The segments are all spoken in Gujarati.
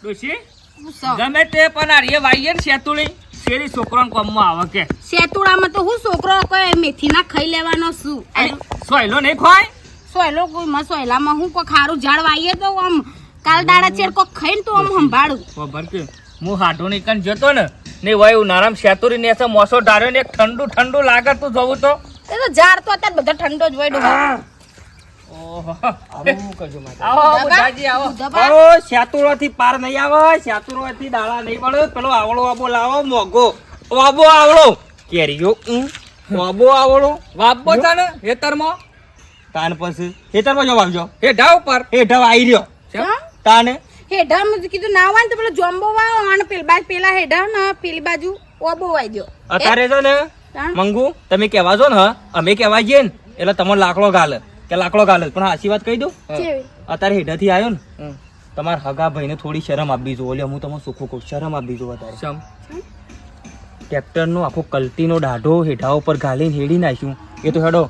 ડોશી? ગમે તે પણ આ રે વાઈએ ને શેતુળી. શેરી છોકરાને કોમમાં આવે કે. શેતુડામાં તો હું છોકરો કોઈ મેથી ના ખાઈ લેવાનો છું. સોયલો નહીં ખોય સોયલો કોઈ માં સોયલામાં હું કોઈ ખારું ઝાડ વાઈએ તો આમ કાલ દાડા ચેર કોક ખાઈને તો આમ સંભાળું. ખબર કે હું ની કન જતો ને ને વાયુ નારામ શેતુરી ને મોસો ડાર્યો ને ઠંડુ ઠંડુ લાગે તું જોવું તો. એ તો ઝાડ તો અત્યારે બધા ઠંડો જ હોય પાર નહીં આવે શાતુરોથી દાડા નહીં પડે પેલો આવળો આબો લાવો મોગો આબો આવળો. કેરીઓ આબો આવળો. વાપો હેતરમાં તાન પછી ખેતરમાં જો વાવજો. હેઠા ઉપર. હેઠા આવી રહ્યો? તાને? હેઠા કીધું ના હોય ને તો પેલો જોમ્બો વાવો અને પેલી બાજુ પેલા હેઢા ને પેલી બાજુ ઓબો આવી ગયો અત્યારે છે ને મંગુ તમે કહેવા છો ને અમે કહેવા જઈએ ને એટલે તમને લાકડો ગાલે. કે લાકડો ગાલે પણ હાચી વાત કહી દઉં. અત્યારે હેઠાથી આવ્યો ને તમારા હગા ભાઈને થોડી શરમ આપી જોઈએ એટલે હું તમને સુખું કહું શરમ આપી જોઈએ અત્યારે. સમ ટ્રેક્ટરનો આખો કલટીનો દાઢો હેઠા ઉપર ગાલીને હેડી નાખ્યું. એ તો હેડો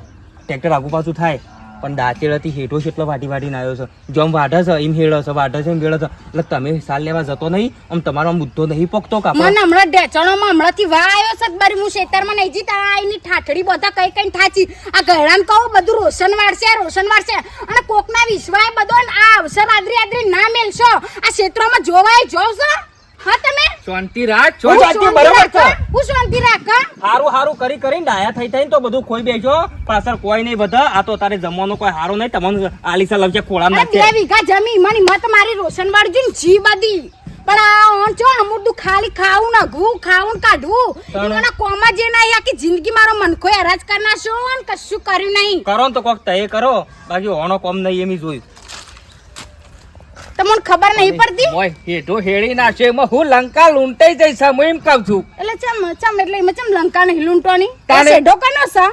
ટ્રેક્ટર આગુ પાછું થાય. પણ દાંતેડાથી હેઠો છે એટલો વાટી વાટીને આવ્યો છે. જેમ વાઢે છે, એમ હેડો છે, વાઢે છે, એમ હેળો છે, એટલે તમે સાલ લેવા જતો નહીં, આમ તમારો આમ બુદ્ધો નહીં પોકતો કાપડ મને હમણાં ઢેચણોમાં હમણાંથી વા આવ્યો છે બારી હું શેતરમાં નહીં જીતા એની ઠાઠડી બધા કઈ કઈ થાચી. આ ગયડાને કહું, બધું રોશન વાળશે રોશન વાળશે અને કોકના વિશ્વાય બધો આ અવસર આદરી આદરી ના મેલશો. આ ક્ષેત્રમાં જોવાય જોવ છો હા તમે? શાંતિ રાખ છો? શાંતિ શાંતિ છે. હું? શાંતિ રાખ હારું હારું કરી કરીને ડાયા થઈ થઈને તો બધું ખોઈ બેસો પણ અસર કોઈ નહીં બધા આ તો તારે જમવાનો કોઈ હારો નહીં. તમને આલીસા લવજે ખોળામ અરે બે વીઘા જમી મને મત મારી રોશન વાળજી ને જી બધી. પણ આ ઓન છો અમુરદું ખાલી ખાવું નગવું ખાવું કાઢવું. એના કોમાં જે નહીં આખી જિંદગી મારો મનખો હરાજ કરી નાખશો ને કશું કર્યું નહીં. કરો ને તો કોક તય કરો. બાકી ઓણો કોમ નહીં એમ જોયું. તમને ખબર નહીં પડતી? મોય હેઠો ના નાખશે એમાં હું લંકા લૂંટાઈ જઈશ હું એમ કહું છું. એટલે ચમ ચમ એટલે એમાં ચમ લંકા નહીં લૂંટવાની? સેઢો કનો છે?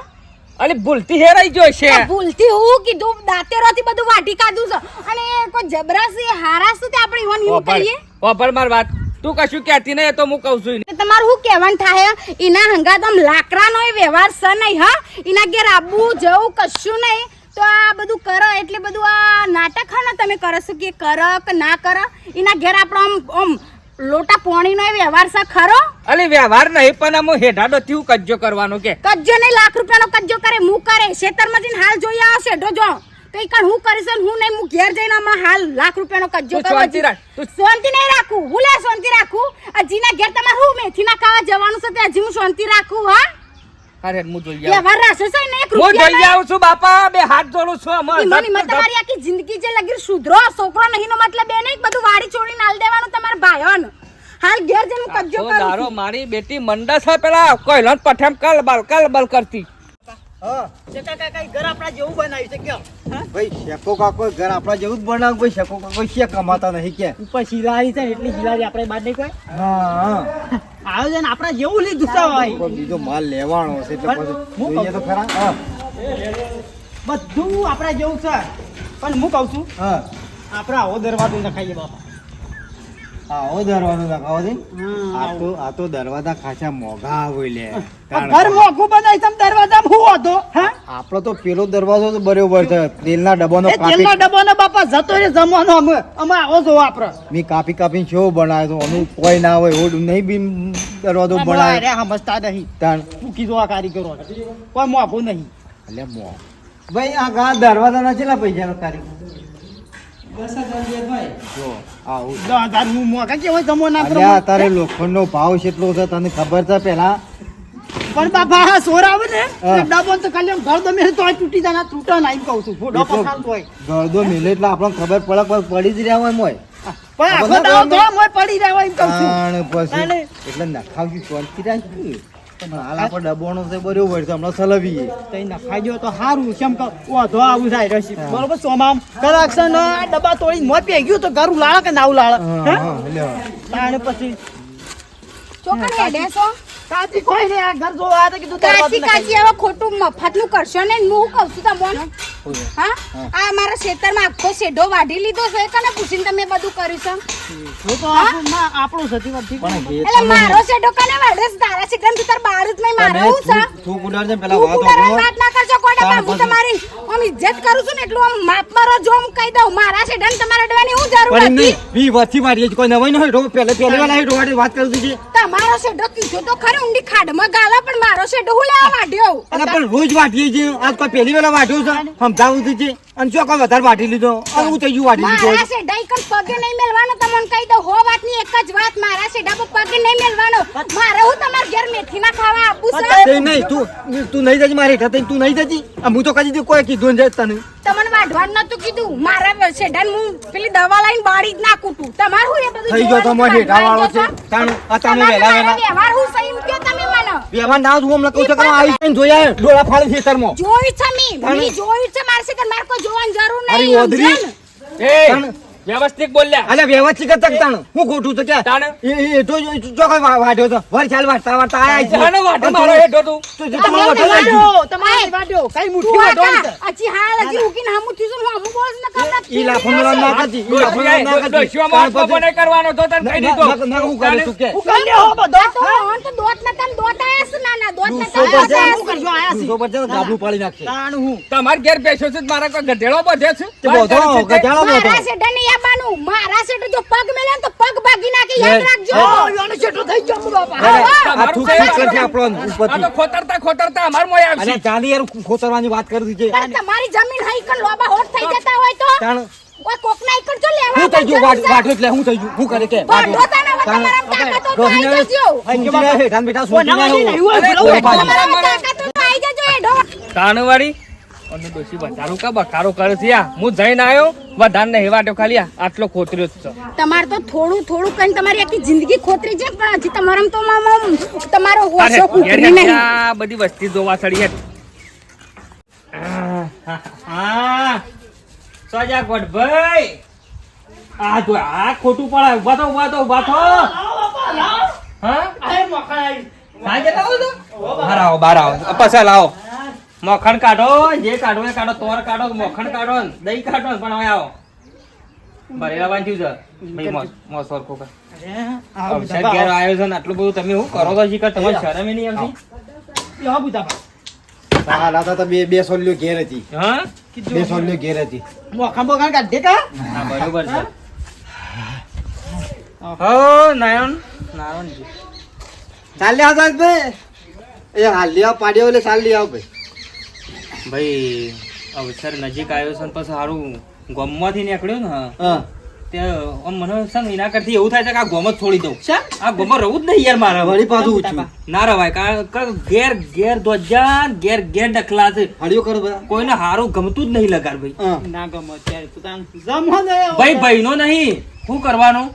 અરે ભૂલતી હેરાઈ ગયો છે. આ ભૂલથી હું કીધું દાંતેરોથી બધું વાટી કાઢું છે. અને કોઈ જબરાસી હારાસું તે આપણે ઈવન યુ કરીએ ઓભળ માર વાત. તું કશું કહેતી નહીં તો હું કહું છું. તમારું શું કહેવાનું થાય? એના હંગાત આમ લાકડાનો વ્યવહાર છે નહીં હા? એના ઘેર આબુ જવું કશું નહીં. તો આ બધું કરો એટલે બધું આ નાટક હા ને તમે કરો શું કે કરો કે ના કરો? એના ઘેર આપણો આમ આમ લોટા પોણીનો એ વ્યવહાર છે ખરો? અરે વ્યવહાર નહીં પણ આમ હેઢાડો થયું કજ્જો કરવાનો કે. કજ્જો નહીં લાખ રૂપિયાનો કજ્જો કરે હું કરે. ખેતરમાં જઈને હાલ જોઈ આવશે ઢોજો તો ઈ કણ હું કરીશ ને હું નહીં હું ઘેર જઈને આમાં હાલ લાખ રૂપિયાનો કજ્જો શાંતિ તું- શાંતિ નહીં રાખું. હું લે શાંતિ રાખું. હજીના ઘેર તમારે હું મેથી ના ખાવા જવાનું છે તે હજી હું શાંતિ રાખું હા? અરે હું જોઈ આવું. વ્યવહાર રાશે છે ને એક હું જોઈ આવું છું બાપા બે હાથ જોડું છું અમર. ઈ મત તમારી આખી જિંદગી જે લગી સુધરો છોકરો નહીં નો મતલબ એ નહીં બધું વાડી છોડીને હાલ દેવાનું તમારા ભાઈઓને. હાલ ઘેર જઈને હું કજ્જો કરું તારો મારી બેટી મંડા છે પેલા. કોઈલન પઠેમ કલ બલ કલ બલ કરતી. ભાઈ શેકો કાકો ઘર આપણા જેવું જ બનાવ ભાઈ શેકો કાકો શે કમાતા નહીં કે? ઉપર શિલારી છે એટલી શિલારી આપણે બાદ નહીં કોઈ હા હા. આયોજન આપણા જેવું લીધું છે ભાઈ. બીજો માલ લેવાનો છે એટલે પછી જોઈએ તો ખરા. બધું આપણા જેવું છે. પણ હું કહું છું હા. આપણે આવો દરવાજો નખાઈએ બાપા. આવો દરવાજો આ તો આ તો દરવાજા ખાસા મોંઘા આવે લે. ઘર મોઘું બનાવી તમે દરવાજામાં હું હતો હા? આપણો તો પેલો દરવાજો તો બરોબર છે. તેલના ડબ્બાનો કાપી તેલના ડબ્બાનો બાપા જતો રે જમવાનો અમે અમે આવો જો આપડે. મેં કાપી કાપીને શો બનાવ્યો તો કોઈ ના હોય નહીં બી દરવાજો બનાવ્યો. બનાવે અરે સમજતા નહીં. તાણ શું કીધું આ કારીગરો કોઈ મોઘું નહીં. એટલે મો ભાઈ આ ગા દરવાજાના કેટલા પૈસા કારીગર? દસ હજાર ભાઈ મોઘા તારે લોખંડનો ભાવ કેટલો છે તને ખબર છે પેલા? પણ બાપા સોર આવે ને હા. તો આમ ઘર દમે તો તૂટી જાય ના તૂટે ના એમ કહું છું. ફોટો હોય. ગળદો મિલે એટલે આપણને ખબર પડે પણ પડી જ રહ્યા હોય મોય પણ આખો બધા તો મોય પડી રહ્યા હોય એમ કહું છું. એટલે નખાવજી શાંતિ રાખી હાલ આપણે ડબ્બાનો છે બરોબર છે હમણાં સલવીએ તઈ નખાઈ ગયો તો સારું કેમ કે ઓધો આવું થાય રસી બરોબર સોમામ કલાક આ ડબ્બા તોડી મોત પી ગયું તો ઘર ઉલાળે કે ના ઉલાળે હા હે? હા લ્યો. તાણે પછી ચોકડી કાચી કોઈ ને આ ઘર જોવા તો કીધું કાચી કાચી હવે ખોટું મફતનું કરશો ને હું કહું છું તમને. હા? આ મારા ખેતરમાં આખો શેઢો વાઢી લીધો છે કને પૂછીને તમે બધું કર્યું છે? તો તો આપણું ના, આપણું સતી વાત પણ એટલે મારો શેઠો કને વાડે છે? તારા શેઠાને તું તાર બહાર જ નહીં મારે હું છે? થૂક- થૂક ને પેલા વાત કુતરાની વાત ના કરશો કોડા તાણ પણ હું પછી. તમારી આમ ઇજ્જત કરું છું ને એટલું આમ માપ મારો જો હું કહી દઉં મારા શેઠાને તમારે અડવાની હું જરૂર પણ નહીં વી વચ્ચે મારી કોઈ નવાઈ ન હોય તો પહેલે પહેલી વાર વાત કરું છું તમારો શેઠો કીધું તો ખરી ઊંડી ખાડમાં ગાલા પણ મારો હું લેવા માંડ્યો? અલા પણ રોજ વાટીએ છીએ. આજ કોઈ પહેલી વાર વાટ્યો છે સમજાવું છે અને જો કોઈ વધારે વાટી લીધો? અને હું થઈ ગયું વાટી લીધો. મારા શેઠા ઈકન પગે નહીં મેલવાનો તમને કહી દઉં હો વાતની એક જ વાત મારા છે પર પગે નહીં મેલવાનો. મારે હું તમાર ઘેર મેથી ના ખાવા આપું છે? તે નહીં તું તું નહીં જજી મારી હેઠળ તું નહીં જજી? આ હું તો કદી દી કોઈ કીધું ને તને. તમને વાઢવાનું નતું કીધું. મારા શેઠાને હું પેલી દવા લઈને બાળી જ નાખું તું. તમારે હું એ બધું થઈ ગયો તો જોવાનું મોઢે ઢાવાળો છે. તાણ આ તમે વેલા વેલા વ્યવહાર હું સહી કયો તમે મને? વ્યવહાર ના હું હમણાં કહું છું કે આવી જઈને જોયા ડોળા ફાડી ખેતરમાં. જોયું છે મી. મી જોયું છે મારે કે મારે કોઈ જોવાની જરૂર નહીં. સમજ્યા એ વ્યવસ્થિત બોલ્યા. અલ્યા વ્યવસ્થિત જ તાણ હું ખોટું તો કે તાણ? એ એ તો જો જો વાઢ્યો તો. વર ચાલ વાટતા વાટતા આયા છે. જાનો વાટો મારો હેઠો તું. તો જો તમારો. કઈ મુઠ્ઠી આ વાડો હાલ અચી ઉકીને હામું ને હું હામું બોલું છું ઈ લાફો મેળવા ના કરતી ઈ લાફો મેળવા ના કરતી. ડોશીઓમાં તાણ આપવો ને કરવાનો તો તને કહી દીધો? ના- ના- હું કરે તું કે. હું કરી હો બધો? તો ઓન તો દોત ના તન દોત આયા છે ના ના દોત ના તન આયા છે. કરજો આયા છે. દૂધસો પર છે ને. પાડી નાખશે તાણ હું. તમાર ઘેર બેસો છે મારા કોઈ ગઢેળો બધે છે? તે બધો ગઢેળો બધો. મારા છે ને યાબાનું મારા શેઠે જો પગ મેલે તો પગ ભાગી નાખી યાદ રાખજો. ઓ, યોને શેઠો થઈ ગયો બાપા. આ થૂક થૂક કરશે આપણો આ તો ખોતરતા ખોતરતા અમાર મોય અને આવશે. ચાલી યાર ખોતરવાની વાત કરી દીજે તમારી જમીન હઈ કન લોબા હોટ થઈ જતા હોય તો? તાણ ઓય કોકના ઈકન જો લેવા હું થઈ ગયું વાટ- એટલે હું થઈ ગયું. હું કરે કે? ભાડો તાના તમારા કાકા તો આઈ જજો. હે હેઠાં બેઠા કોના સૂંચીને વાળી આવું. નહીં હોય, અરે, પેલો કોઈ તમારા કાકા તો આઈ જજો એ ઢો તાણવાળી અને ડોશી બચારો કા બકારો કરે છે આ? હું જઈને આવ્યો વધાર ને હેવાટો ખાલી આટલો ખોતર્યો છે. તમારે તો થોડું થોડું કઈ તમારી આખી જિંદગી ખોતરી છે પણ હજી તમારામાં તો તમારો હોશો કુકરી નહીં. આ બધી વસ્તી જોવા ચડી હે સજા કોટ ભાઈ. આ તો આ ખોટું પડાય. ઊભા તો ઊભા તો ઊભા તો હા? આય મખાઈ. હા કેટલા આવો છો? બહાર આવો બહાર આવો. પછા લાવો. મખણ કાઢો જે કાઢો એ કાઢો તોર કાઢો મખણ કાઢો ને દહીં કાઢો ને પણ હવે આવો. ભરેલા વાંચ્યું છે. ભાઈ મોસ મોસ સરખો કર. અવસર ઘેર આવો. આવ્યો છે ને આટલું બધું તમે શું કરો તો શીખર તમારે શરમ નહીં આવતી? લ્યો, બુધાબા. હા, લાતા તો બે બે સોલ્યો ઘેર હતી. હા? બે સોલ્યો ઘેર હતી. મોખાન બોખાન કાઢ કા? હા બરોબર છે. હો? નાયણ. નાયણ જી. ચાલ ભાઈ. એ હાલ આવ પાડ્યો એટલે ચાલ લે આવ ભાઈ. ભાઈ અવસર નજીક આવ્યો છે પછી સારું ગોમમાંથી નીકળ્યો ને હા, હા. આમ મને છે ને એના કરતી એવું થાય છે કે આ ગોમ જ છોડી દઉં. આ ગોમમાં રહું જ નહીં યાર મારે. વળી પાછું ઊંચું ના રવાય કારણ કે ઘેર ઘેર દોજાન ઘેર ઘેર ડખલા છે. હળિયો કરો બધા. કોઈને હારું ગમતું જ નહીં લગાર ભાઈ. ના ગમે અત્યારે. તું તાન જમો ભાઈ ભાઈનો નહીં. શું કરવાનું?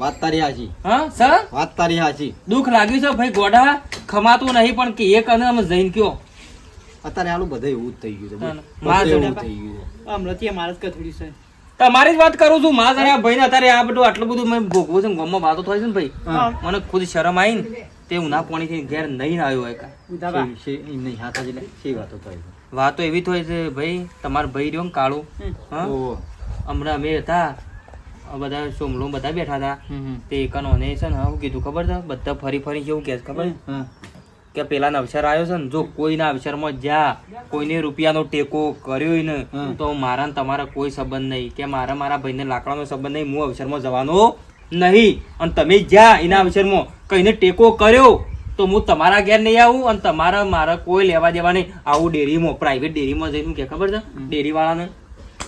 વાત તારી હાજી હા સર? વાત તારી હાજી દુઃખ લાગ્યું છે ભાઈ ગોડા ખમાતું નહીં પણ કે એક અને અમે જઈને કયો. અત્યારે આલું બધે એવું જ થઈ ગયું છે. ના, ના. માર એવું જોડે થઈ ગયું છે. હમણાં મારે જ કથોડી છે. તમારી જ વાત કરું છું માં જાણે ભાઈ ને અત્યારે આ બધું આટલું બધું મેં ભોગવું છે ને ગામમાં વાતો થાય છે ને ભાઈ મને ખુદ શરમ આવી ને તે ઉના પાણીથી ઘેર નહીં આવ્યો હોય એમ નહીં હાથ લે શી વાતો થાય છે. વાતો એવી થાય છે ભાઈ તમારો ભાઈ રહ્યો ને કાળું હા? હમણાં અમે હતા બધા સોમલો બધા બેઠા હતા. તે હમ. તે છે ને શું કીધું ખબર છે? બધા ફરી ફરી કેવું કે ખબર. કે પેલા અવસર આવ્યો છે ને જો કોઈના અવસરમાં જા કોઈને રૂપિયાનો ટેકો કર્યો ને તો મારા ને તમારા કોઈ સંબંધ નહીં. કે મારા મારા ભાઈને લાકડાનો સંબંધ નહીં હું અવસરમાં જવાનો નહીં. અને તમે જ્યાં એના અવસરમાં કઈને ટેકો કર્યો તો હું તમારા ઘેર નહીં આવું અને તમારા મારા કોઈ લેવા દેવા નહીં. આવું ડેરીમાં પ્રાઇવેટ ડેરીમાં જઈને કે ખબર છે? ડેરી વાળાને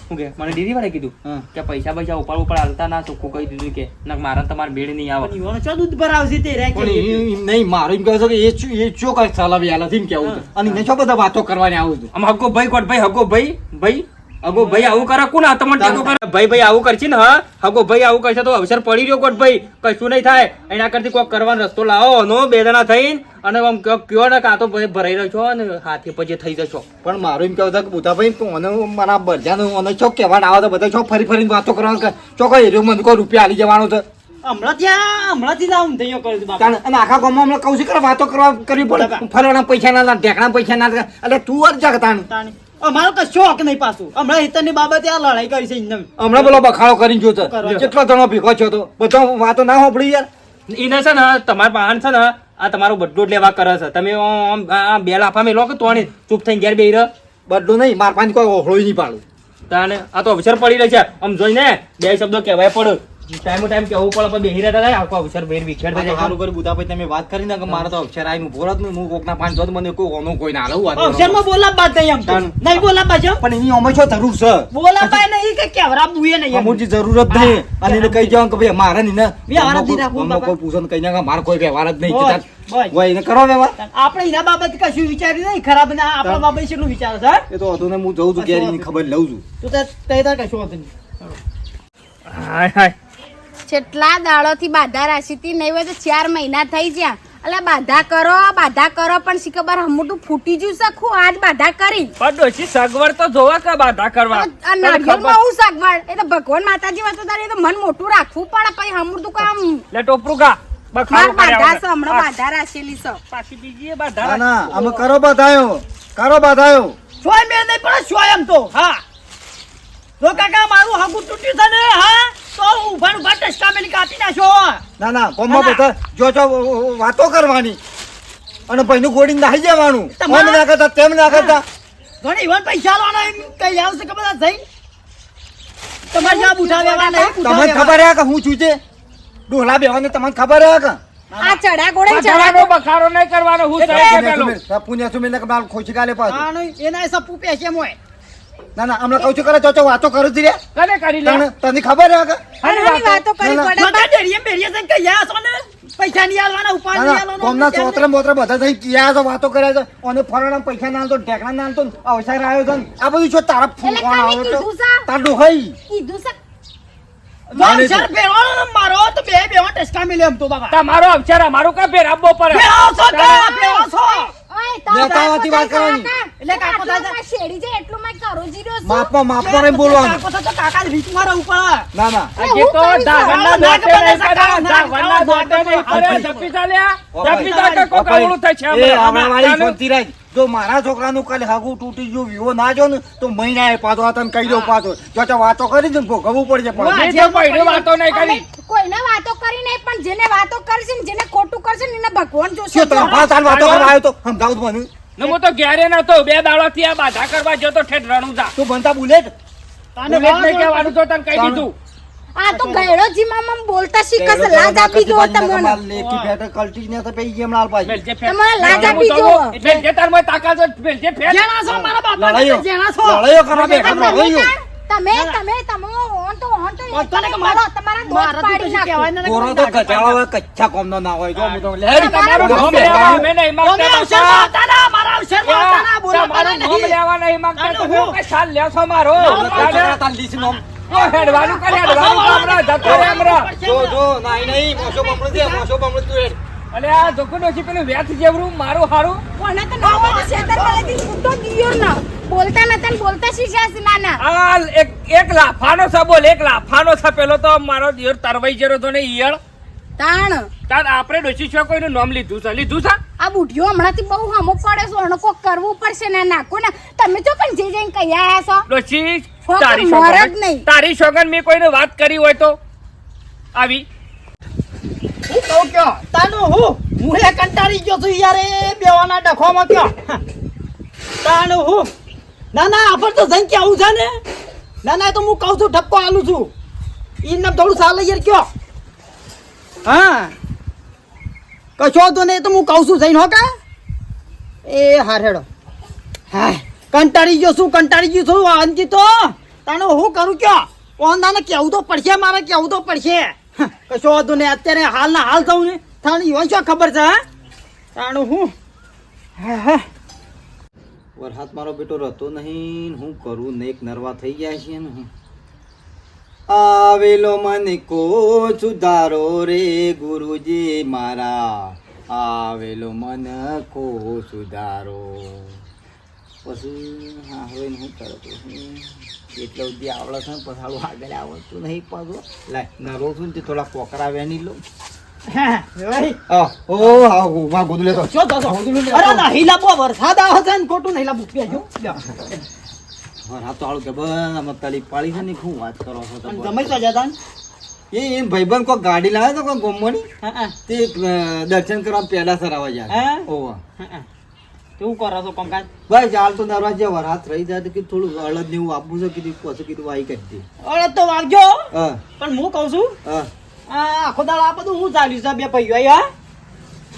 શું કે? મને દીદી વાળાએ કીધું કે પૈસા પૈસા ઉપાડ ઉપર હાલતા ના ચોખ્ખું કહી દીધું કે ના મારા તમારે બેડ નહીં આવે. ઈવાનો ચો દૂધ ભરાવશે તે રે પણ એ- એ- નહીં મારું એમ કહે છે કે એ ચો એ ચો કઈ સલાહ વ્યાલા થી કેવું અને શું બધા વાતો કરવાની આવું છું. આમ હકો ભાઈ કોટ ભાઈ હકો ભાઈ ભાઈ. હગો ભાઈ આવું કરે કોણ આ તમને ટેકો કરે? ભાઈ ભાઈ આવું કરશે ને હા? અગો ભાઈ આવું કરશે તો અવસર પડી રહ્યો કોટ ભાઈ. કશું નહીં થાય. એના કરતી કોઈ કરવાનો રસ્તો લાવો નો બે જણા થઈને. અને આમ કયો કયો ને કાં તો ભાઈ ભરાઈ રહ્યો છો અને હાથે પછી થઈ જશો. પણ મારું એમ કેવું છે બુધા ભાઈ તું અને મારા બરજાનું અને છો કહેવાના આવે તો બધા છો ફરી ફરીને વાતો કરવાનું કે છો કઈ હીરો મને કોઈ રૂપિયા આલી જવાનો છે. હમણાં ત્યાં હમણાંથી જ આવું થયો કર્યું બાપા. અને આખા ગામમાં હમણાં કહું છું કે વાતો કરવા કરવી પડે. ફરવાના પૈસા ના ઢેકણા પૈસા ના લા. એટલે તું જ જાગ તાણ તાણી. અમારો કશો હક નહીં પાછું. હમણાં હિતરની બાબતે આ લડાઈ કરી છે હમણાં પેલો બખાડો કરીને જો કરો. કેટલો ભેગો છો તો? બધો વાતો ના હોભળી યાર. એને છે ને તમારા પાન છે ને આ તમારો બધો જ લેવા કરે છે. તમે આમ આ બે લાફા મેલો કે તોણી ચૂપ થઈને ઘેર બેહી રહો. બધું નહીં માર પાંચ કોઈ ઓહળો નહીં પાડું. તાને આ તો અવસર પડી રહી છે. આમ જોઈને બે શબ્દો કહેવાય પડે. ટાઈમ ટાઈમ કેવું પડે પણ બેહી રહેતા થાય. આખો અવસર બેર વિખેર થાય સારું કરી બુધા પછી તમે વાત કરી ને કે મારે તો અક્ષર આવીને ઊભો રહત હું કોકના પાંચ જોત મને કોઈ ઓનો કોઈ ના લઉં અક્ષરમાં બોલા બાદ નહીં આમ નહીં બોલા બાદ પણ એની અમે છો જરૂર છે. બોલા બાદ નહીં કે કેવરા બુએ નહીં એમ. જરૂરત નહીં. અને એને કહી જવાનું કે ભાઈ મારે નહીં ને. વ્યવહાર જ નહીં રાખવું કોઈ પૂછો કહી જાય મારે કોઈ વ્યવહાર જ નહીં. આપણે એના બાબત કશું વિચાર્યું નહીં. ખરાબ ને આપણા બાબત કેટલું વિચાર છે એ તો હતું ને હું જઉં છું ઘેર ખબર લઉં છું. તું તે તે કશું હતું નહીં. હાય હાય. કેટલા દાડોથી બાધા રાખી હતી નહીં હોય તો ચાર મહિના થઈ ગયા એટલે બાધા કરો બાધા કરો પણ શી ખબર હમુટું ફૂટી જ્યું સખું આજ બાધા કરી. પણ ડોશી સગવડ તો જોવા કે બાધા કરવા? આ નાળિયેરમાં હું સગવડ. એ તો ભગવાન માતાજી વાતો તારે તો મન મોટું રાખવું પડે પછી હમુટું કામ. લે ટોપરું કા બખારો બાધા સ હમણાં બાધા રાખેલી સ પાછી બીજી બાધા ના અમે કરો બાધાયો. કરો બાધાયો. સોય મે નહીં પણ સોય એમ તો. હા. જો કાકા મારું હાકું તૂટ્યું છે ને હા? તો ઊભા ઊભા ટચકા મેલી કાપી નાખો ના ના. ગોમમાં બધા જો જો વાતો કરવાની. અને ભાઈનું ગોળી નાહી જવાનું મન ના કરતા તેમ ના કરતા. ઘણી વાર પૈસા લાવવાના એમ કઈ આવશે કે બધા થઈ તમારે જ્યાં બુઠા વ્યવહાર તમને ખબર હે કે હું છું છે ડોલા બેવાને તમને ખબર હે કે? આ ચડા ગોળે ચડા બધાનો બખારો નહીં કરવાનો હું સૌ પેલો પુણ્ય સુમી ને કમાલ ખોશી ગાલે પાછું. એના સપુ પેશે મોય ના ના હમણાં કહું છું કરે ચોચો વાતો કરું છું રે કને કરી લે? તને તને ખબર હે કે અરે વાતો. કરી. પડે મગા ડેરીએ બેરીએ જઈને કઈ આયા છો ને? પૈસા ની આલવાના ઉપાડની આલવાના કોમના ચોતરે બોતરે બધા થઈ ગયા છે વાતો કર્યા છે અને ફરણા પૈસા ના આલતો ઢેકણા ના આલતો અવસર આવ્યો છે આ બધું છો તારા ફોન કોણ આવ્યો તો? તાર ડોહાઈ. કીધું છે જો અક્ષર મારો તો બે બે ટચકા મિલે એમ તો બાબા તમારો અક્ષર અમારું કા ભેરાબો પડે? ભેળાવો છો કે ભેળાવો છો? ઓય વાત કરવાની. એટલે કાકો દાદા. માં શેરડી એટલું માં કરું જીરો માપમાં માપમાં રહીને બોલવાનું કાકો તો કાકા રીત મારા ઉપર ના ના હજી તો હું કરીશ? ધાવણના ના દોટે નહીં ખબર કર્યા, ના ધાવણના ખબર દોટે નહીં ના જપી ચાલ્યા, જપી જા કે કોક અવળું થશે એ હમણાં. હમણાં વાળી તાનું- શાંતિ રાખ. જો મારા છોકરાનું કાલે હાગું તૂટી ગયું વિવો ના જો ને તો મહિના એ પાછો આ તને કહી દઉં પાછો. જો તે વાતો કરી ને ભોગવવું પડશે કોઈને વાતો નહીં કરી. કોઈને વાતો કરી નહીં પણ જેને વાતો કરશે ને જેને ખોટું કરશે ને એને ભગવાન જોશે. તો પાંચ સાલ વાતો કરવા આવ્યો તો? સમજાવું મને. ને હું તો ઘેરે નતો બે દાડોથી આ બાધા કરવા જતો તો ઠેઠ રણુજા. તું બનતા બુલેટ? તને બુલેટ નહીં કહેવાનું તો તને કહી દીધું. આ તો ગયડો જીમામાં બોલતા શીખશે લાજ આપી દો તમને લેખી ફેટર કલ્ટી ને તો પઈ હાલ પાછી. મેલજે ફેર. તમારે લાજ આપી જુઓ. કહું, મેલજે તાર મોય તાકાત હોય, મેલજે ફેર. જેણા છો મારા બાપા જેણા છો લડાઈઓ કરવા બેઠા તમે તમે તમે તમે ઓન તો ઓન તો ઓન તો મારો તમારા દોસ્ત પાડી નાખો ને ગોરો તો કચાળો હોય, કચ્છા કોમનો ના હોય જો હું તો લે. તમારું નામ લેવા મે નહીં માંગતા. હતા ના, મારા અવસરમાં માતા ના, બોલા તમારું નામ લેવા નહીં માંગતા તો હું કઈ સાલ લેસો મારો તાર લીસી નોમ. ઓ, હેડવાનું કરે, હેડવાનું કામરા, જતો રે હમણાં. જો જો નાઈ નહીં મોસો બમણું દે મોસો બમણું તું હેડ. અલે આ જોખું ડોશી પેલું વ્યાથ જેવડું મારું હારું. કોને તો ના હોય શેતર મારેથી છૂટો દિયો ના. બોલતા નતા બોલતા શીખ્યા નાના? આ એક એક લાફાનો છે બોલ એક લાફાનો છે પેલો તો મારો દિયોર તરવાઈ જરો તો ને ઈયળ. તાણ. તાર આપણે ડોશી છો કોઈનું નામ લીધું છે લીધું છે? આ બુઢીઓ હમણાંથી બહુ હમો પડે છે કોક કરવું પડશે ના નાખો ને તમે તો પણ જે જઈને કહી આયા છો. ડોશી તારી નહીં. તારી સોગન મેં કોઈને વાત કરી હોય તો. આવી. હું કહું કયો? તાનું હું? હું એ કંટાળી ગયો છું યાર બેવાના ડખોમાં કયો? તાનું હું? ના ના આપણે તો જઈને કેવું છે ને ના ના એ તો હું કહું છું ઠપકો આલું છું. ઈને થોડું ચાલે યાર કયો? હા. કશો તો નહીં તો હું કહું છું જઈને હો કા. એ હાર હેડો હા કંટાળી ગયો છું, કંટાળી ગયો છું અંજી તો. તને હું કરું કયો? ઓંદાને કેવું તો પડશે, મારે કેવું તો પડશે. કશો વાંધો નહીં, અત્યારે હાલના હાલ થવું ને તાણી ઈવન શું ખબર છે, હા? તાણું હું? વરસાદ મારો બેટો રહેતો નહીં ને હું કરું ને એક નરવા થઈ ગયા છે ને હું. આવેલો મને કો સુધારો રે ગુરુજી મારા. આવેલો મન કો સુધારો. પછી હા હવે હું કરું એટલે સુધી આવડે છે ને પછી હાલું આગળ આવડતું નહીં પાછું. લાય નરો છું ને તે થોડા કોકરા વેની લો હા, ભાઈ, આ ઓ હા હું માં ગોદું લેતો. શું થશે? અરે નહીં લાવવો વરસાદ આવે છે ને નહીં લાવવું પેજો વરસાદ તો હારું જબર આમાં તલી પાડી છે ને વાત કરો છો અને તમે તમે તો જતા ને? એ એ ગાડી લાવે તો કોઈ ગોમવાની. તે દર્શન કરવા પહેલા સરાવા હે? જાય. કેવું કરો છો કંકાત ભાઈ ચાલ તો દરવાજે વરસાદ રહી જાય તો કીધું થોડું અળદ ને એવું આપવું છે કીધું પછી કીધું વાઈ કરી અળદ તો વાગજો હા. પણ હું કહું છું આખો દાડો આ બધું હું ચાલ્યું છે બે ભાઈઓ હા?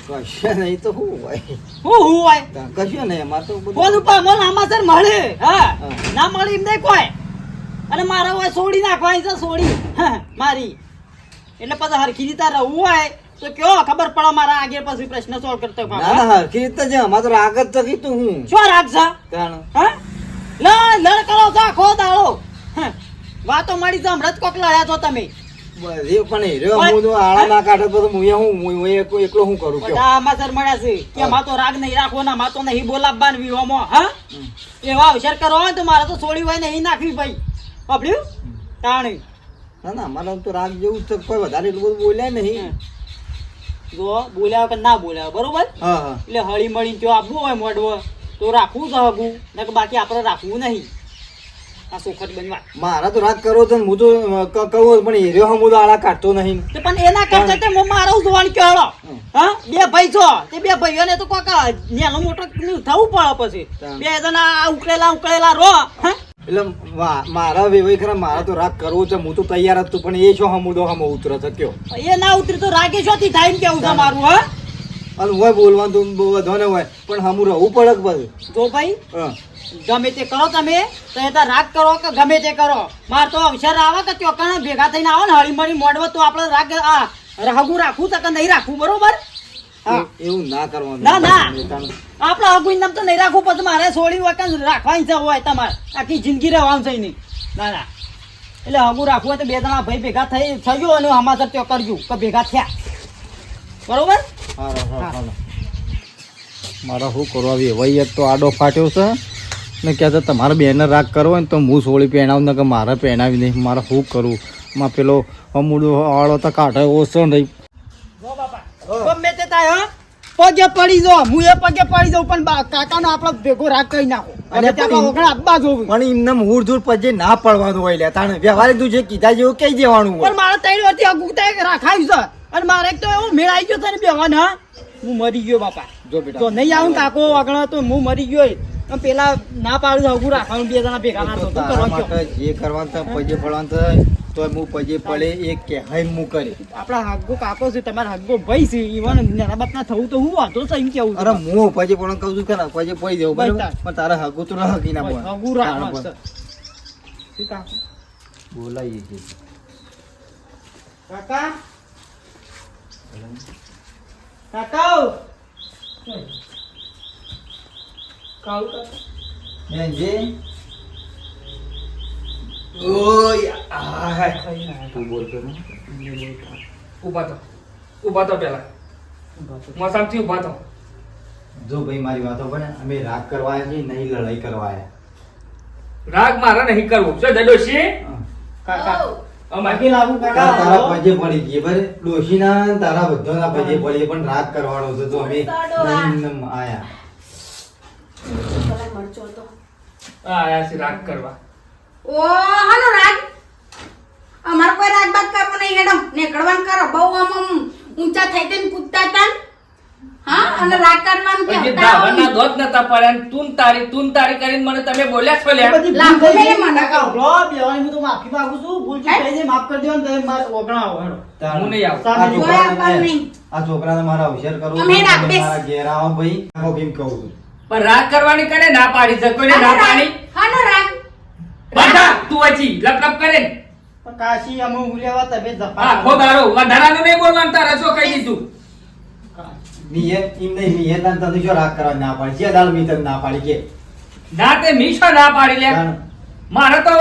કશે નહીં તો હું હોય. હું હું હોય? કશે નહીં અમારે તો બોલ ઉપર મને આમાસર મળે હા. ના મળે એમ નહીં કોઈ. અને મારા હોય સોડી નાખવાની છે સોડી મારી. એટલે પછી હરખી દીતા રહું હોય. તો કયો? ખબર પડે મારા આગળ પછી પ્રશ્ન સોલ્વ કરતો ના ના હરખી રીતે છે અમારે તો રાગ જ કીધું હું. શું રાખશે કારણ હા? લડ લડ કરો છો આખો વાતો મળી તો હમણાં કોક લડ્યા છો તમે. બસ પણ એ હું તો આળા ના કાઢે તો હું હું હું એકલો એકલો કરું કયો. બધા આમાસર મળ્યા છે. કે. માં તો રાગ નહીં રાખવો ના માં તો નહીં બોલાવવાનું વિહોમાં હા? એવા અવસર કરો તો મારે તો છોડી હોય નહીં નાખવી ભાઈ. તાણી. ના ના મારા તો રાગ જેવું છે. કોઈ વધારે એટલું બધું બોલ્યા નહીં. જો બોલ્યા કે ના બોલ્યા બરોબર? એટલે હળી મળી જો આપવું હોય મોઢવો તો રાખવું છે હગું ને કે બાકી આપણે રાખવું નહીં. આ સોખત બનવા મારા તો રાત કરો છે હું તો કહું પણ એ રહ્યો હું તો આળા કાઢતો નહીં. તે પણ એના કરતા તે હું મારો જોવાનું કહેવાડો હા? બે ભાઈ છો. તે બે ભાઈઓને તો કોકા નેલો મોટો થવું પડે પછી. બે જણા ઉકળેલા ઉકળેલા રો હા? એટલે મારા વેવાઈ ખરા મારા તો રાગ કરવો છે હું તો તૈયાર જ છું પણ એ છો હમુદો હમો ઉતરે છે કયો. એ ના ઉતરી તો રાગે શોથી થાય ને છે મારું હા? અને હોય બોલવાનું તો બહુ વધો ને હોય પણ હમું રહું પડે કે બધું જો ભાઈ ગમે તે કરો તમે તો એ તો રાગ કરો કે ગમે તે કરો. માર તો અવસર આવે કે ચોકણા ભેગા થઈને આવો ને હળી મળી મોડવો તો આપણે રાગ આ રાગું રાખવું તો કે નહીં રાખવું બરોબર? એવું ના કરવાનું. ના, ના. આપણે હગું નામ તો નહીં રાખવું પછી મારે છોડી હોય કે રાખવાની છે હોય તમારે. આખી જિંદગી રહેવાનું છે નહીં ના ના. એટલે હગું રાખવું હોય તો બે જણા ભાઈ ભેગા થઈ થયું અને હમાસર ત્યાં કરજું કે ભેગા થયા. બરોબર. મારે શું કરવા? વેવાઈ એક તો આડો ફાટ્યો છે. ને કહેતા તમારે બેને રાગ કરવો હોય ને તો હું સોળી પહેણાવું ને કે મારે પહેણાવી નહીં. મારે શું કરવું? માં પેલો અમૂડો આળો તો કાઢે ઓછો નહીં ગમે તે થાય હો? પગે પડી જો હું એ પગે પડી જાઉં પણ કાકાનો આપણો ભેગો રાગ કરી નાખો. અને ત્યાં ઓગણ આપવા જોવું પણ એમને મૂળ ધૂળ પછી ના પડવાનું હોય લે તાણે વ્યવહારિક તું જે કીધા જેવું કઈ જવાનું પણ મારે ત્રણ વર્ષથી અગુતા રાખાયું છે. અને મારે તો એવું મેળ આવી ગયો છે ને બેવાન હા? હું મરી ગયો બાપા. જો બેટા. તો નહીં આવું કાકો આગળ તો હું મરી ગયો. પેલા ના પાડું તો રાખવાનું બે જણા ભેગા જે કરવાનું પજે પડવાનું તો હું પજે પડે એ કહેવાય હું કરે. આપણા હાગો કાકો છે તમારા હાગો ભાઈ છે ઈવન નાના ના થવું તો હું વાંધો છે એમ કેવું અરે હું પજે પણ કહું છું કે ના પજે પડી દેવું બરાબર? પણ તારા હાગો તો ના હકી ના બોલ હાગો કાકો? બોલાઈએ છે. કાકા? કાકા? કાઉ કાકા બેનજી ઓય આય. તું બોલ કે ઊભા તો ઊભા તો પેલા મોસામથી ઊભા તો જો ભાઈ મારી વાતો પણ અમે રાગ કરવા છીએ નહીં લડાઈ કરવા રાગ મારે નહીં કરવું. શું ડોશી? કાકા ઓ, બાકી લાવું તારા તારા કાકા પજે પડી ગઈ બરે ડોશીના ને તારા બધાના પજે પડી પણ રાગ કરવાનો હતો તો અમે આયા. આયા છે રાગ કરવા. ઓ હાલો રાગ અમાર કોઈ રાજ બાગ કરવો નહીં હેડમ. નીકળવાનું કરો. બહુ આમ આમ ઊંચા થઈ થઈને કૂદતા હતા હા અને રાગ કરવાનું કે ધાબાના દોત નતા પડ્યા ને તું તારી તું તારી કરીને મને તમે બોલ્યા છો લ્યા. ભૂલ થઈ મને. કહો બેવાની હું તો માફી માંગુ છું. ભૂલ ચૂક થઈ જાય, માફ કરી દેવાનું તમે માર ઓગણાવો હેડો. હું નહીં આવું. આ છોકરાને આ છોકરાને મારા હોશિયાર કરો. તમે મારા ઘેર આવો ભાઈ. હું ભીમ કહું છું. પણ રાગ કરવાની કરે ના પાડી છે? કોઈને ના પાડી? હાલો રાગ બધા તું વચી લપ લપ કરે પણ કાશી અમે ઉલેવા તમે જપા. આખો દાડો વધારાનું નહીં બોલવાનું તારે શું કહી દીધું. નિયત ઇમ નહીં નિયત ના તને જો રાગ કરવા ના પાડી જે દાલ મી તને ના પાડી કે ના તે મીઠો ના પાડી લે. મારે તો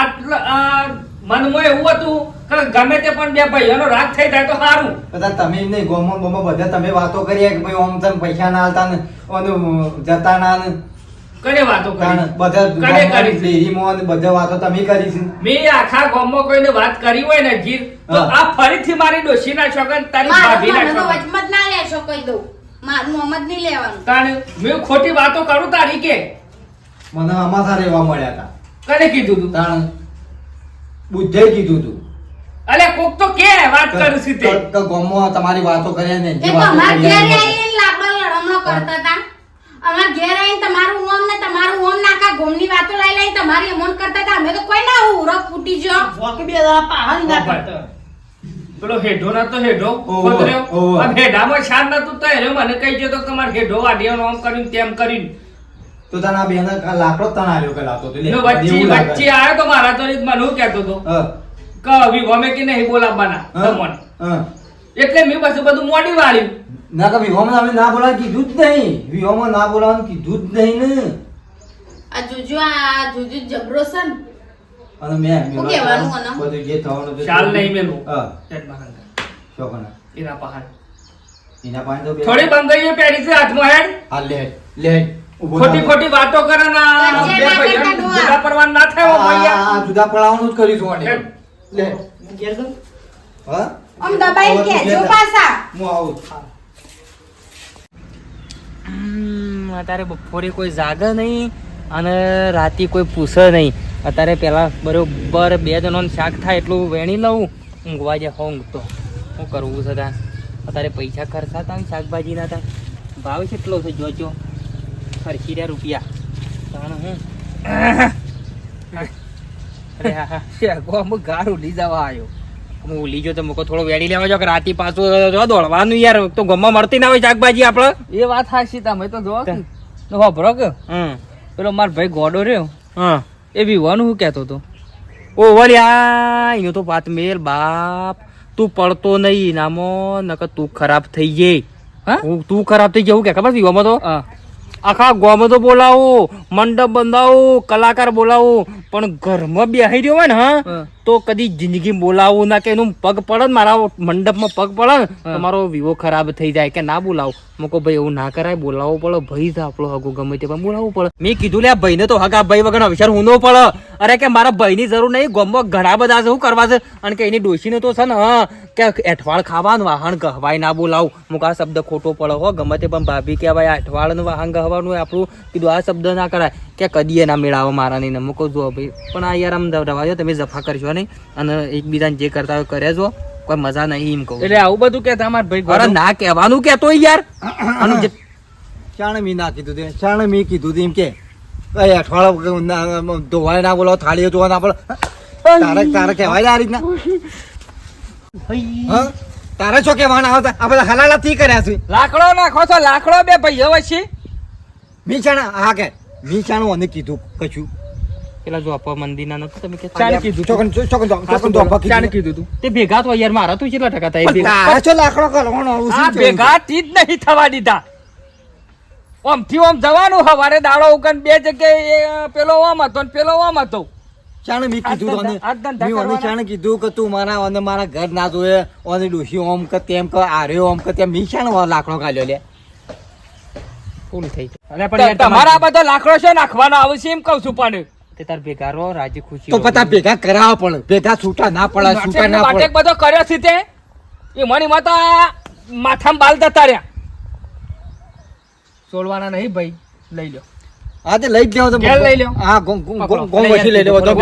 આટલા મનમાં એવું હતું કે ગમે તે પણ બે ભાઈઓનો રાગ થઈ જાય તો સારું. બધા તમે એમ નહીં ગોમો ગોમો બધા તમે વાતો કરી કે ભાઈ ઓમ તમ પૈસા ના આલતા ને ઓનું જતા ના ને. કને વાતો કરી. બધા કને કરી? ડેરીમાં બધા વાતો તમે કરી છે. મેં આખા ગામમાં કોઈને વાત કરી હોય ને જીર તો આ ફરીથી મારી ડોશીના છોકરા તારી ભાભીના છોકરા વચમાં ના લેશો કહી દઉં. મારું મોં નહીં લેવાનું. તાણે મેં ખોટી વાતો કરું તારી કે? મને અમાસા રહેવા મળ્યા હતા. કને કીધું તું? તાણ બુદ્ધે કીધું તું. અલે કોક તો કે વાત કરું છું તે. તો ગોમો તમારી વાતો કરે ને જે વાતો અમાર ઘેર કર્યા ને. લડમણો કરતા હતા. અમાર ઘેર આવીને તમારું ઓમ ને તમારું ઓમ ને આખા ગોમની વાતો લઈ લઈ તમારી અમોન કરતા હતા. અમે તો કોઈ ના ઉરક ફૂટી જો વોક બે દાડા પહાડી ના. કરતો. પેલો હેઢો ના તો હેઢો ઓહો, અને હેઢામાં શાન તું તો એને મને કહી ગયો તો તમારે હેઢો વાઢીઓનો ઓમ કરીને તેમ કરીને. તો તને આ બેન લાકડો તણ આવ્યો કે લાકડો તો લે. વચ્ચે વચ્ચે આવ્યો તો મારા તો મને હું કહેતો તો હા, કે અભી ગમે કે નહીં બોલાવવાના તમને? એટલે મેં પાછું બધું મોડી વાળ્યું. ના કે વિહોમાં અમે ના બોલાવાનું કીધું જ નહીં. વિહોમાં ના બોલાવાનું કીધું જ નહીં ને. આ જુજુ આ જુજુ જબરો છે ને. અને મેં શું કહેવાનું આને? બધું જે થવાનું હતું ચાલ નહીં મેલું. હા. ચોકના એના પહાડ. એના પહાડ તો થોડી બંગાઈએ પહેરી છે હાથમાં હેડ. હા લે લે. ખોટી ખોટી વાતો કરે ના જુદા પડવાનું ના થાય ભૈયા. આ જુદા પડાવવાનું જ કરીશું આને. લે. હું ઘેર જાઉં? હા? આમ દબાઈ કે જો. પાછા. હું આવું. અત્યારે બપોરે કોઈ જાગે નહીં અને રાતે કોઈ પૂછે નહીં. અત્યારે પહેલાં બરોબર બે જણોનું શાક થાય એટલું વેણી લઉં, ઊંઘવા જાય હોંગ તો. શું કરવું છે ત્યાં? અત્યારે પૈસા ખર્ચાતા શાકભાજીના ત્યાં ભાવ કેટલો છે જોજો? ખર્ચી રહ્યા રૂપિયા. તાણ હું? અરે હા હા. ગાર ઉડી જવા આવ્યો હું ગયો તો મૂકો થોડો વેડી લેવા જો કે રાતી પાછું જો દોડવાનું યાર તો ગમમાં મળતી ના હોય શાકભાજી આપણે એ વાત હાચી તમે તો જો હા હોભરો કે પેલો માર ભાઈ ગોડો રહ્યો. હા. એ વિવાનું હું કહેતો હતો? ઓ વળ્યા એનો તો વાત મેલ બાપ. તું પડતો નહીં નામો નકર તું ખરાબ થઈ જઈ હા? હું તું ખરાબ થઈ જવું કે ખબર છે વિવામાં તો? આખા ગોમ તો બોલાવો મંડપ બંધાવું કલાકાર બોલાવો પણ ઘરમાં બેહી રહ્યો હોય ને હા. તો કદી જિંદગી બોલાવું ના કે એનું પગ પડે ને મારા મંડપમાં પગ પડે ને મારો વિવો ખરાબ થઈ જાય કે ના બોલાવું. મૂકો ભાઈ એવું ના કરાય બોલાવવું પડે. ભાઈ છે આપણો હગો ગમે તે પણ બોલાવવું પડે. મેં કીધું લે ભાઈને તો હગા ભાઈ વગર વિચાર હું ન પડે. અરે કે મારા ભાઈની જરૂર નહીં ગામમાં ઘણા બધા છે શું કરવા છે. અને કે એની ડોશીને તો છે ને હા કે એઠવાળ ખાવાનું વાહન ગહવાય ના બોલાવું. મુક આ શબ્દ ખોટો પડે હો ગમે તે પણ ભાભી કે ભાઈ આ અઠવાળનું વાહન ગહવાનું હોય આપણું કીધું આ શબ્દ ના કરાય. કે કદીએ ના મેળાવો મારા નહીં ને. મૂકો જો ભાઈ પણ આ યાર આમ રવા તમે જફા કરશો નહીં. અને એકબીજાને જે કરતા હોય કરે જો કોઈ મજા નહીં એમ કહું. એટલે આવું બધું કહેતા માર ભાઈ અરે ના કહેવાનું કેતો યાર. અને ચાણે મી ના કીધું તે ચાણે મી કીધું તે એમ કે કઈ અઠવાડિયા ધોવાય ના બોલો થાળીઓ જોવા ના બોલો. તારક તારક કહેવાય ને આ રીતના? તારે શું કહેવાના? આવતા આ બધા હલાલા થી કર્યા છે લાકડો નાખો છો લાકડો બે ભાઈઓ વચ્ચે. છે ચાણા હા કે મીચાણું અને કીધું કશું. પેલા જો આપવા મંદિરના નતું તમે કે ચાલે કીધું ચોકન ચોકન ચોકન તો આપવા કીધું. કીધું તું? તે ભેગા તો યાર મારા તું કેટલા ટકા થાય? ભેગા શું લાકડો કરવાનો આ ભેગા તી જ નહીં થવા દીધા. ઓમથી ઓમ જવાનું હવારે દાડો ઉગન બે જગ્યાએ પેલો ઓમ હતો ને પેલો ઓમ હતો. ચાણે મી કીધું તને. મેં ઓને ચાણે કીધું કે તું મારા ઓને મારા ઘર ના જોયે ઓને ડોશી ઓમ કે તેમ કે આર્યો ઓમ કે તેમ. મી ચાણે લાકડો કાઢ્યો લે. ફૂલ થઈ અરે પણ તમારા બધા લાકડો છે નાખવાનો આવશે એમ કઉ છું પણ. તે તાર ભેગા રહો રાજી ખુશી તો પતા ભેગા કરાવવા પડે ભેગા છૂટા ના પડે છૂટા ના પડે. બધો કર્યો છે તે. એ મણી માતા માથામાં બાલ જતા રહ્યા. છોડવાના નહીં ભાઈ લઈ લો હા તે લઈ જ લેવો તો લઈ લ્યો. હા ગોમ ગોમ પકડો. ગોમ અરે વસી લઈ લેવો. તો.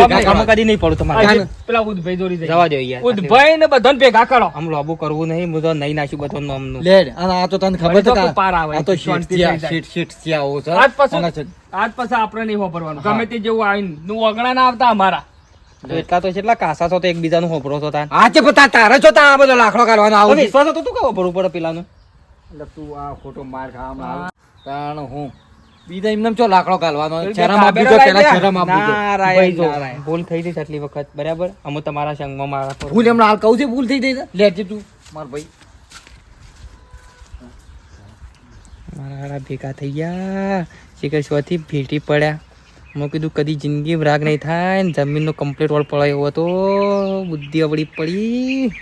કદી નહીં પડું તમારે પેલા ઉદભાઈ જવા દો યાર ઉદભાઈ ને બધાને ભેગા કરો. આમ લોબુ કરવું નહીં હું તો નહીં નાખ્યું બધું નામનું. લે અને આ તો તને ખબર તો પાર આવે, આ તો શાંતિ શેઠ થઈ જાય. શેઠ શેઠ થયા આવો છે. આજ પછી આજ પછી આપણે નહીં વાપરવાનું ગમે તે જેવું આવીને નું ના આવતા અમારા. તો એટલા તો કેટલા કાસા છો તો એકબીજાનું હોપરો છો તાન. તે પતા તારે છો તા આ બધો લાકડો કાઢવાનો આવો વિશ્વાસ હતો તું કે હોપરવું પડે પેલાનું? એટલે તું આ ખોટો માર ખાવામાં આવે. તાણ હું? બીજા એમને ચો લાકડો કાલવાનો શરમ આપી કાબેલા પેલા શરમ આપી જો. ભૂલ થઈ ગઈ છે આટલી વખત બરાબર? અમે તમારા સંગમાં મારા ભૂલ એમને હાલ કહું છે ભૂલ થઈ છે લેજે તું માર ભાઈ. મારા હારા ભેગા થઈ ગયા. શિખર સ્વથી ભેટી પડ્યા. મેં કીધું કદી જિંદગી રાગ નહીં થાય જમીનનો કમ્પ્લીટ વળ પડાયો હતો. બુદ્ધિ અવળી પડી.